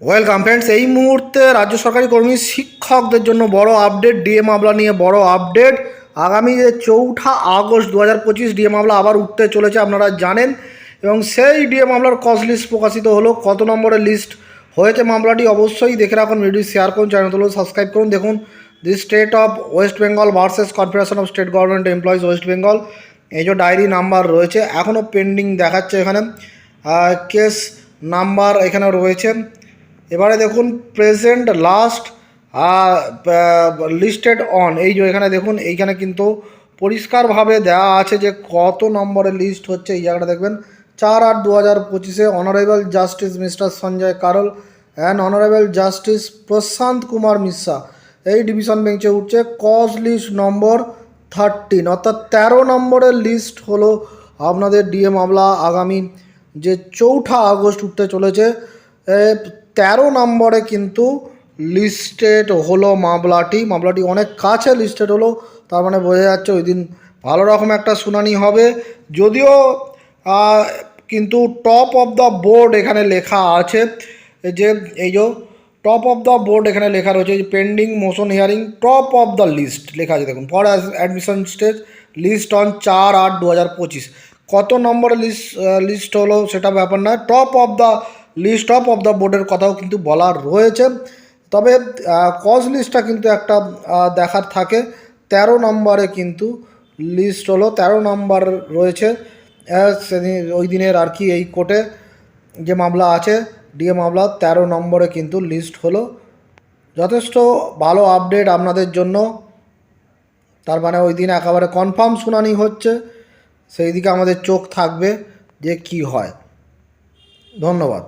Welcome friends এই মুহূর্তে রাজ্য সরকারি কর্মী শিক্ষকদের জন্য বড় আপডেট ডিএ মামলা নিয়ে বড় আপডেট আগামী যে চৌঠা আগস্ট দু হাজার পঁচিশ ডিএ মামলা আবার উঠতে চলেছে, আপনারা জানেন। এবং সেই ডিএ মামলার কজ লিস্ট প্রকাশিত হলো। কত নম্বরের লিস্ট হয়েছে মামলাটি অবশ্যই দেখে রাখুন ভিডিও শেয়ার করুন চ্যানেলগুলো সাবস্ক্রাইব করুন। দেখুন the state of West Bengal versus confederation of state government employees West Bengal এই যে ডায়েরি নাম্বার রয়েছে এখনও পেন্ডিং দেখাচ্ছে এখানে। কেস নাম্বার এখানে রয়েছে। এবারে দেখুন প্রেজেন্ট লাস্ট লিস্টেড অন এই যে এখানে দেখুন, এইখানে কিন্তু পরিষ্কারভাবে দেওয়া আছে যে কত নম্বরের লিস্ট হচ্ছে। এই জায়গাটা দেখবেন, চার আট দু হাজার পঁচিশে honourable justice mister Sanjay Karol and honourable justice Prashant Kumar Mishra. এই ডিভিশন বেঞ্চে উঠছে কজ লিস্ট নম্বর থার্টিন অর্থাৎ তেরো নম্বরের লিস্ট হলো আপনাদের ডিএ মামলা আগামী যে চৌঠা আগস্ট উঠতে চলেছে। তেরো নম্বরে কিন্তু লিস্টেড হলো মামলাটি। মামলাটি অনেক কাছে লিস্টেড হলো, তার মানে বোঝা যাচ্ছে ওই দিন ভালো রকম একটা শুনানি হবে। যদিও কিন্তু টপ অফ দ্য বোর্ড এখানে লেখা আছে যে, এই যে টপ অফ দ্য বোর্ড এখানে লেখা রয়েছে যে pending motion hearing top of the list লেখা আছে। দেখুন for admission stage list on চার আট দু হাজার পঁচিশ। কত নম্বরের লিস্ট লিস্ট হলো সেটা ব্যাপার না top of the list of of the বোর্ডের কথাও কিন্তু বলা রয়েছে। তবে কজ লিস্টটা কিন্তু একটা দেখার থাকে। তেরো নম্বরে কিন্তু লিস্ট হলো, তেরো নম্বর রয়েছে সেদিন, ওই দিনের আর কি এই কোর্টে যে মামলা আছে ডিএ মামলা, তেরো নম্বরে কিন্তু লিস্ট হলো। যথেষ্ট ভালো আপডেট আপনাদের জন্য। তার মানে ওই দিন একেবারে কনফার্ম শুনানি হচ্ছে, সেই দিকে আমাদের চোখ থাকবে যে কি হয়। ধন্যবাদ।